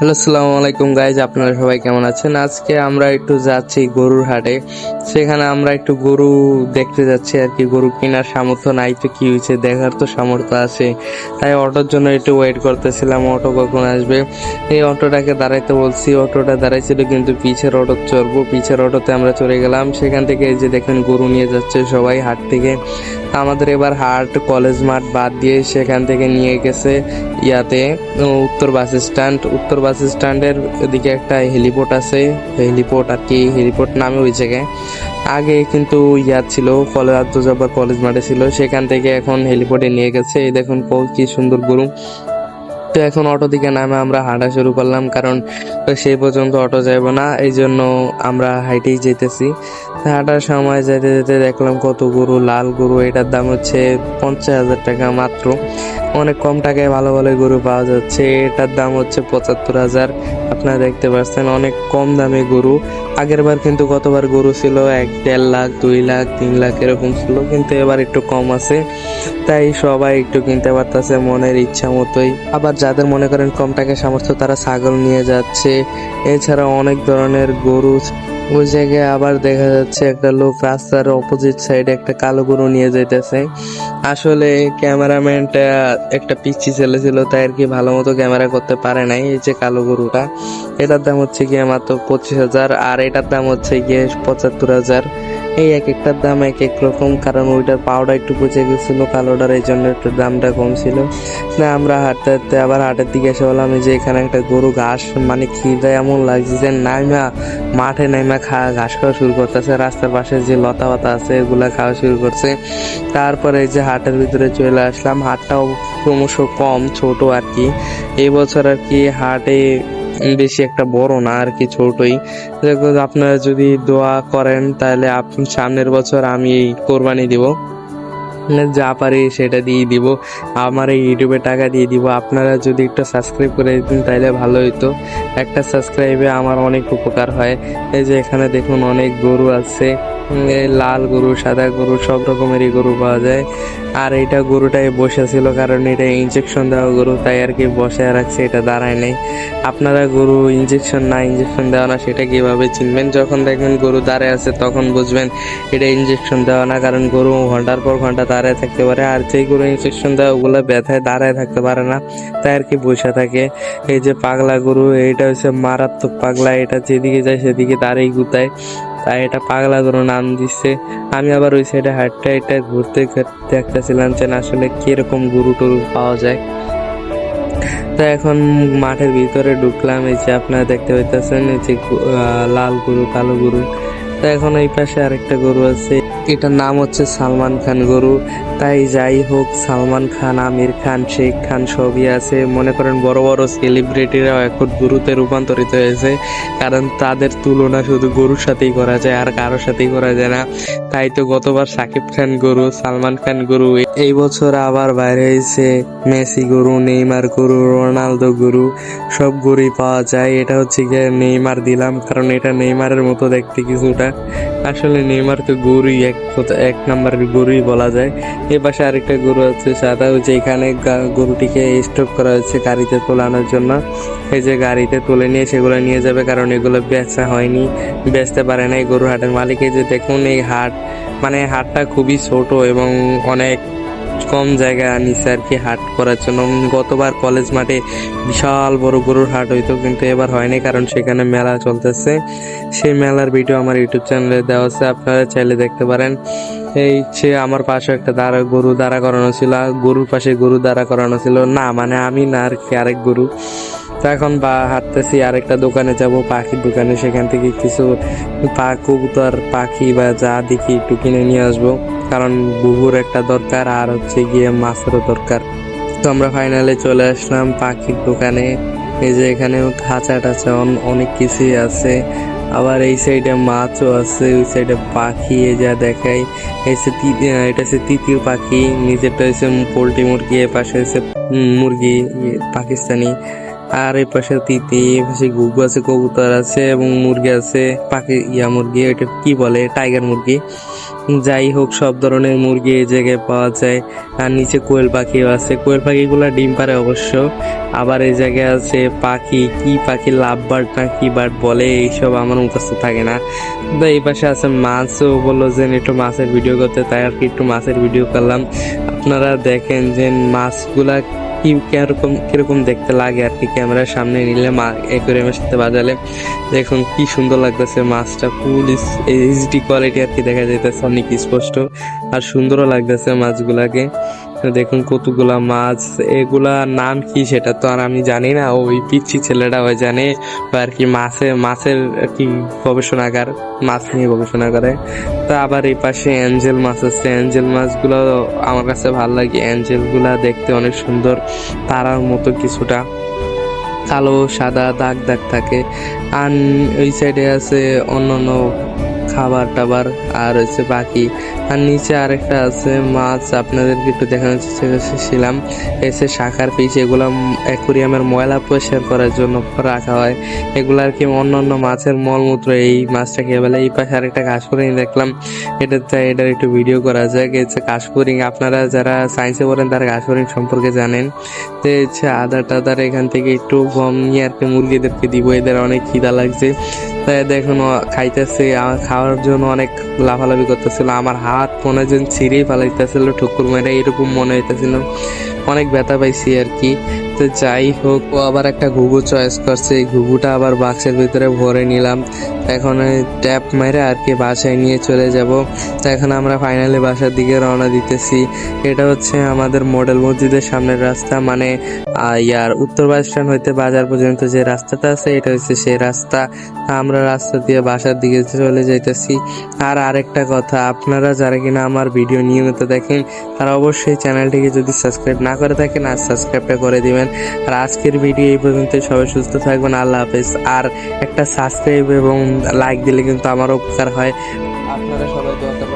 Hello সালামু আলাইকুম guys আপনারা সবাই কেমন আছেন? আজকে আমরা একটু যাচ্ছি গরুর হাটে। সেখানে আমরা একটু গরু দেখতে যাচ্ছি আর কি। গরু কেনার সামর্থ্য নাই তো কী হয়েছে, দেখার তো সামর্থ্য আছে। তাই অটোর জন্য একটু ওয়েট করতেছিলাম, অটো কখন আসবে? এই অটোটাকে দাঁড়াইতে বলছি, অটোটা দাঁড়াইছিল কিন্তু পিছের অটো চড়বো। পিছের অটোতে আমরা চলে গেলাম। সেখান থেকে এই যে দেখেন গরু নিয়ে যাচ্ছে সবাই হাট থেকে। আমাদের এবার হার্ট কলেজ মাঠ বাদ দিয়ে সেখান থেকে নিয়ে গেছে ইয়াতে উত্তর বাস স্ট্যান্ড। উত্তর বাস স্ট্যান্ডের দিকে একটা হেলিপোর্ট আছে, হেলিপোর্ট আর কি হেলিপোর্ট নামে ওই জায়গায়। আগে কিন্তু ইয়া ছিল কলেজ আত্মজাবার কলেজ মাঠে ছিল, সেখান থেকে এখন হেলিপোর্টে নিয়ে গেছে। এই দেখুন ক- কি সুন্দর গরু। তো এখন অটো দিকে নামে আমরা হাঁটা শুরু করলাম, কারণ সেই পর্যন্ত অটো যাব না, এই জন্য আমরা হাইটেই যেতেছি হাঁটার সময় যেতে যেতে দেখলাম কত গরু, লাল গরু, এটার দাম হচ্ছে পঞ্চাশ হাজার টাকা মাত্র। অনেক কম টাকায় ভালো ভালো গরু পাওয়া যাচ্ছে। এটার দাম হচ্ছে পঁচাত্তর হাজার। আপনারা দেখতে পাচ্ছেন অনেক কম দামে গরু। আগের বার কিন্তু কতবার গরু ছিল এক দেড় লাখ, দুই লাখ, তিন লাখ এরকম ছিল, কিন্তু এবার একটু কম আছে। তাই সবাই একটু কিনতে পারতেছে মনের ইচ্ছা মতোই। আবার যাদের মনে করেন কম টাকায় সামর্থ্য, তারা ছাগল নিয়ে যাচ্ছে। এছাড়া অনেক ধরনের গরু ওই জায়গায় আবার দেখা যাচ্ছে একটা লোক রাস্তার অপোজিট সাইডে একটা কালো গরু নিয়ে যেতেছে আসলে ক্যামেরাম্যানটা একটা পিচ্ছি ছেলে ছিল, তাই আর কি ভালো মতো ক্যামেরা করতে পারে নাই এই যে কালো গরুটা। এটার দাম হচ্ছে গিয়ে মাত্র পঁচিশ হাজার, আর এটার দাম হচ্ছে গিয়ে পঁচাত্তর হাজার। এই এক একটার দাম এক এক রকম, কারণ ওইটার পাউডার একটু পচে গেছিল কালোটার এই জন্য একটু দামটা কম ছিল না, আমরা হাঁটতে হাঁটতে আবার হাটের দিকে এসে বললাম যে এখানে একটা গরু ঘাস মানে খিদে এমন লাগছে যে নাইমা, মাঠে নাইমা খা, ঘাস খাওয়া শুরু করতেছে, রাস্তার পাশে যে লতা পাতা আছে, এগুলো খাওয়া শুরু করছে। তারপরে এই যে হাটের ভিতরে চলে আসলাম, হাটটাও ক্রমশ কম, ছোট আর কি। এই বছর আর কি হাটে বেশি একটা বড় না আর কি ছোটই। আপনারা যদি দোয়া করেন, তাহলে সামনের বছর আমি এই কোরবানি দিব। মানে যা পারি সেটা দিয়ে দিব। আমার এই ইউটিউবে টাকা দিয়ে দিব। আপনারা যদি একটু সাবস্ক্রাইব করে দিতেন, তাহলে ভালো হইতো। একটা সাবস্ক্রাইবে আমার অনেক উপকার হয়। এই যে এখানে দেখুন, অনেক গরু আছে। লাল গরু, সাদা গরু, সব রকমেরই গরু পাওয়া যায়। আর এটা গরুটাই বসে ছিল কারণ এটা ইনজেকশন দেওয়া গরু, তাই আর কি বসে রাখছে, এটা দাঁড়ায় নেই। আপনারা গরু ইনজেকশন না ইনজেকশন দেওয়া না, সেটা কীভাবে চিনবেন? যখন দেখবেন গরু দাঁড়ায় আছে, তখন বুঝবেন এটা ইনজেকশন দেওয়া না, কারণ গরু ঘণ্টার পর ঘণ্টা দাঁড়ায় থাকতে পারে, আর যেই গরু ইনজেকশন দেওয়া ওগুলো ব্যথায় দাঁড়ায় থাকতে পারে না, তাই আর কি বসে থাকে। এই যে পাগলা গরু এটা হচ্ছে মারাত্মক পাগলা, এটা যেদিকে যায় সেদিকে দাঁড়িয়ে গুতায়। তাই এটা পাগলা গরু নাম দিচ্ছে আমি আবার ওই সাইডে হাটটা এটা ঘুরতে দেখতেছিলাম যে আসলে কীরকম গরু টরু পাওয়া যায়। তো এখন মাঠের ভিতরে ঢুকলাম, এই যে আপনারা দেখতে পাইতেছেন, এই যে লাল গরু, কালো গরু। তো এখন এই পাশে আরেকটা গরু আছে। এটার নাম হচ্ছে সালমান খান গরু। তাই যাই হোক, সালমান খান, আমির খান, শেখ খান সবই আছে। মনে করেন বড় বড় সেলিব্রিটিরাও এখন গরুতে রূপান্তরিত হয়েছে। কারণ তাদের তুলনা শুধু গরুর সাথেই করা যায়, আর কারোর সাথেই করা যায় না। তাই তো গতবার সাকিব খান গরু, সালমান খান গরু। এই বছর আবার বাইরে হয়েছে মেসি গরু, নেইমার গরু, রোনালদো গরু। সব গরুই পাওয়া যায়। এটা হচ্ছে গিয়ে নেইমার দিলাম, কারণ এটা নেইমারের মতো দেখতে কিছুটা। আসলে নেইমার তো গরুই এক এক নম্বর গরুই বলা যায়। এ পাশে আরেকটা গরু আছে সাদা যে এখানে গরুটিকে স্টক করা হয়েছে গাড়িতে তোলানোর জন্য। এই যে গাড়িতে তুলে নিয়ে সেগুলো নিয়ে যাবে কারণ এগুলো বেচা হয়নি, বেচতে পারে না এই গরু হাটের মালিক। এই যে দেখুন এই হাট মানে হাটটা খুবই ছোট এবং অনেক কম জায়গা নিচে আর কি হাট করার জন্য। গতবার কলেজ মাঠে বিশাল বড় গরুর হাট হইতো, কিন্তু এবার হয়নি কারণ সেখানে মেলা চলতেছে। সেই মেলার ভিডিও আমার ইউটিউব চ্যানেলে দেওয়া আছে, আপনারা চাইলে দেখতে পারেন। এই সে আমার পাশে একটা দাঁড়া, গরু দাঁড়া করানো ছিল। গরুর পাশে গরু দাঁড়া করানো ছিল। না মানে আমি না আর কি আরেক গরু। তো এখন বা হাঁটতেছি আরেকটা দোকানে যাব পাখির দোকানে। সেখান থেকে কিছু পা কবুতর পাখি বা যা দেখি একটু কিনে নিয়ে আসব। কারণ বুবুর একটা দরকার আর হচ্ছে গিয়ে মাছেরও দরকার। তো আমরা ফাইনালে চলে আসলাম পাখির দোকানে। এই যে এখানে খাঁচা টাচা অন- অনেক কিছুই আছে। আবার এই সাইডে মাছও আছে ওই সাইডে পাখি এই যা দেখাই। এটা হচ্ছে তৃতীয় পাখি নিজেরটা হচ্ছে পোলট্রি মুরগি এ পাশে হচ্ছে মুরগি ইয়ে, পাকিস্তানি। আর এই পাশে তিতি পাশে গুগু আছে, কবুতর আছে এবং মুরগি আছে, পাখি, ইয়া মুরগি ওইটা কি বলে, টাইগার মুরগি। যাই হোক, সব ধরনের মুরগি এই জায়গায় পাওয়া যায়। আর নিচে কোয়েল পাখিও আছে। কোয়েল পাখিগুলো ডিম পারে অবশ্য। আবার এই জায়গায় আছে পাখি, কি পাখি লাভ বার্ড না কি বার্ড বলে, এইসব আমার মুখস্থ থাকে না। তো এই পাশে আছে মাছও বলল যে একটু মাছের ভিডিও করতে, তাই আর কি একটু মাছের ভিডিও করলাম। আপনারা দেখেন যে মাছগুলা কি কীরকম কীরকম দেখতে লাগে আর কি ক্যামেরার সামনে নিলে মা অ্যাকোরিয়ামের সাথে বাজালে। দেখুন কি সুন্দর লাগতেছে মাছটা ফুল এইচডি কোয়ালিটি আর কি দেখা যাইতেছে, অনেক স্পষ্ট আর সুন্দরও লাগতেছে মাছগুলাকে। দেখুন কতগুলা মাছ, এগুলা নাম কি সেটা তো আর আমি জানি না। ওই পিচ্ছি ছেলেটা ওই জানে ও আর কি মাছে, মাছের কি গবেষণাগার, মাছ নিয়ে গবেষণা করে তো আবার এই পাশে অ্যাঞ্জেল মাছ আছে। অ্যাঞ্জেল মাছগুলো আমার কাছে ভালো লাগে। অ্যাঞ্জেলগুলা দেখতে অনেক সুন্দর, তারার মতো কিছুটা। কালো, সাদা, দাগ দাগ থাকে। আর ওই সাইডে আছে অন্যান্য খাবার টাবার আর হচ্ছে বাকি। আর নিচে আরেকটা আছে, মাছ। আপনাদেরকে একটু দেখানোর চেষ্টা করছিলাম। এসে শাখার পিস, এগুলো অ্যাকুরিয়ামের ময়লা পরিষ্কার করার জন্য রাখা হয়। এগুলো আর কি অন্য অন্য মাছের মলমূত্র, এই মাছটা খেয়ে ফেলে। এই পাশে আরেকটা করে দেখলাম। এটাতে এটার একটু ভিডিও করা যায় হচ্ছে ফরিং আপনারা যারা সায়েন্সে পড়েন, তারা ফরিং সম্পর্কে জানেন। যে হচ্ছে আদার টাদার এখান থেকে একটু গম নিয়ে আর কি মুরগিদেরকে দিব। এদের অনেক খিদা লাগছে। তাই দেখুন খাইতেছি খাওয়ার জন্য অনেক লাফালাফি করতেছিল। আমার হাত মনে যেন ছিঁড়েই ফেলাইতেছিল, ঠুকুর মেরে, এরকম মনে হইতেছিল। অনেক ব্যথা পাইছি আর কি। তো যাই হোক, ও আবার একটা ঘুঘু চয়েস করছে। এই ঘুঘুটা আবার বাক্সের ভিতরে ভরে নিলাম। এখন ট্যাপ মেরে আর কি বাসায় নিয়ে চলে যাব। তো এখন আমরা ফাইনালি বাসার দিকে রওনা দিতেছি। এটা হচ্ছে আমাদের মডেল মসজিদের সামনের রাস্তা। মানে ইয়ার উত্তর বাস স্ট্যান্ড হইতে বাজার পর্যন্ত যে রাস্তাটা আছে, এটা হচ্ছে সেই রাস্তা। আমরা রাস্তা দিয়ে বাসার দিকে চলে যাইতেছি। আর আরেকটা কথা, আপনারা যারা কিনা আমার ভিডিও নিয়মিত দেখেন, তারা অবশ্যই চ্যানেলটিকে যদি সাবস্ক্রাইব না করে থাকেন, আর সাবস্ক্রাইবটা করে দিবেন। আর আজকের ভিডিও এই পর্যন্ত। সবাই সুস্থ থাকবেন, আল্লাহ হাফেজ। আর একটা সাবস্ক্রাইব এবং লাইক দিলে কিন্তু আমারও উপকার হয়। আপনারা সবাই দোয়া